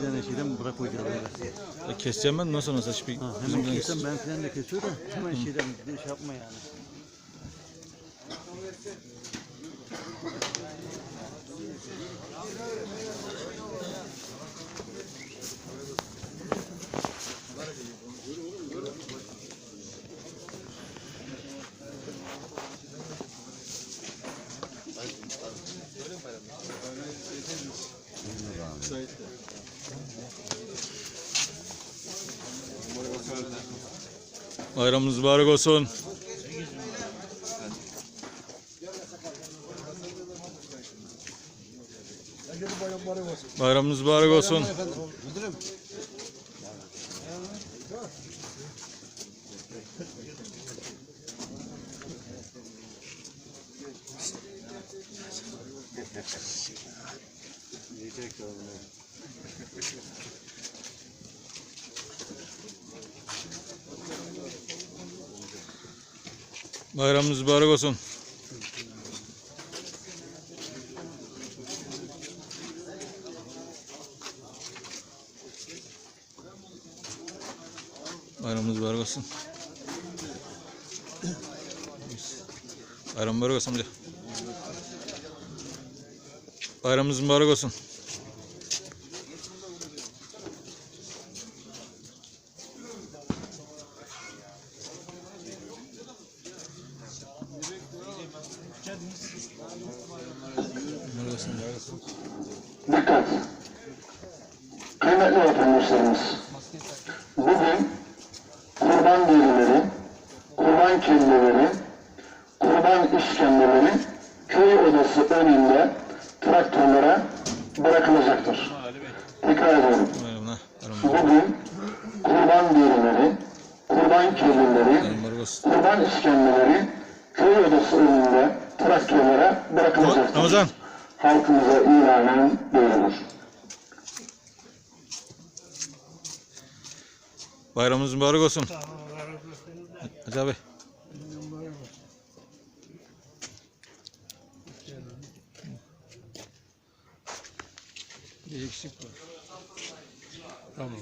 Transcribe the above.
Tane şeyden bırak koyacağım. böyle. E, keseceğim ben nasıl nasıl hiçbir Ha, hemen bizimden kessem kes- ben falan da kesiyor da hemen şeyden bir şey yapma yani. Bayramınız mübarek olsun. Bayramınız mübarek olsun. Bayramınız mübarek olsun. Bayramınız mübarek olsun. Bayram mübarek olsun amca. Bayramınız mübarek olsun. Dikkat! Kıymetli vatandaşlarımız, bugün kurban derileri, kurban kelleleri, kurban işkembeleri köy odası önünde traktörlere bırakılacaktır. Tekrar ediyorum. Bugün kurban derileri, kurban olsun. kurban işkembeleri köy odası önünde traktörlere bırakılacaktır. Ramazan. Halkımıza ilanen duyurulur. Bayramınız mübarek olsun. Hacı abi. Bir eksik var. Tamam.